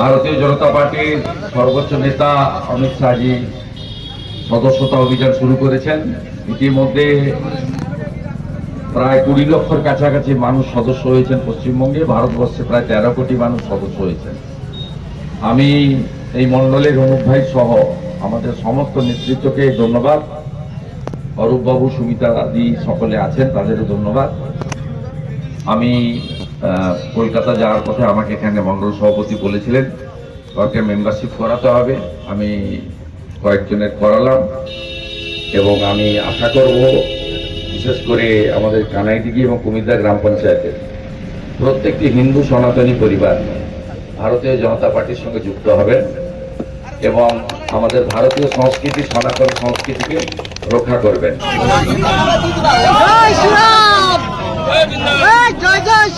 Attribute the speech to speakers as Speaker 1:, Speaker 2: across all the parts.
Speaker 1: ভারতীয় জনতা পার্টির সর্বোচ্চ নেতা অমিত শাহজি সদস্যতা অভিযান শুরু করেছেন। ইতিমধ্যে প্রায় কুড়ি লক্ষর কাছাকাছি মানুষ সদস্য হয়েছেন পশ্চিমবঙ্গে। ভারতবর্ষে প্রায় তেরো কোটি মানুষ সদস্য হয়েছেন। আমি এই মণ্ডলের অনুপ ভাই সহ আমাদের সমস্ত নেতৃত্বকে ধন্যবাদ। অরূপবাবু, সুমিতা আদি সকলে আছেন, তাদেরও ধন্যবাদ। আমি কলকাতা যাওয়ার পথে আমাকে এখানে মণ্ডল সভাপতি বলেছিলেন কাউকে মেম্বারশিপ করাতে হবে। আমি কয়েকজনের করালাম এবং আমি আশা করব, বিশেষ করে আমাদের কানাইদিঘি এবং কুমিল্লা গ্রাম পঞ্চায়েতের প্রত্যেকটি হিন্দু সনাতনী পরিবার ভারতীয় জনতা পার্টির সঙ্গে যুক্ত হবেন এবং আমাদের ভারতীয় সংস্কৃতি, সনাতন সংস্কৃতিকে রক্ষা করবেন।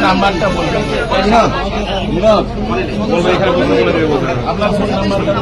Speaker 2: নাম্বারটা বলবেন আপনার ফোন নাম্বারটা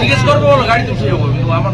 Speaker 3: জিজ্ঞেস করব গাড়ি তুলছে আমার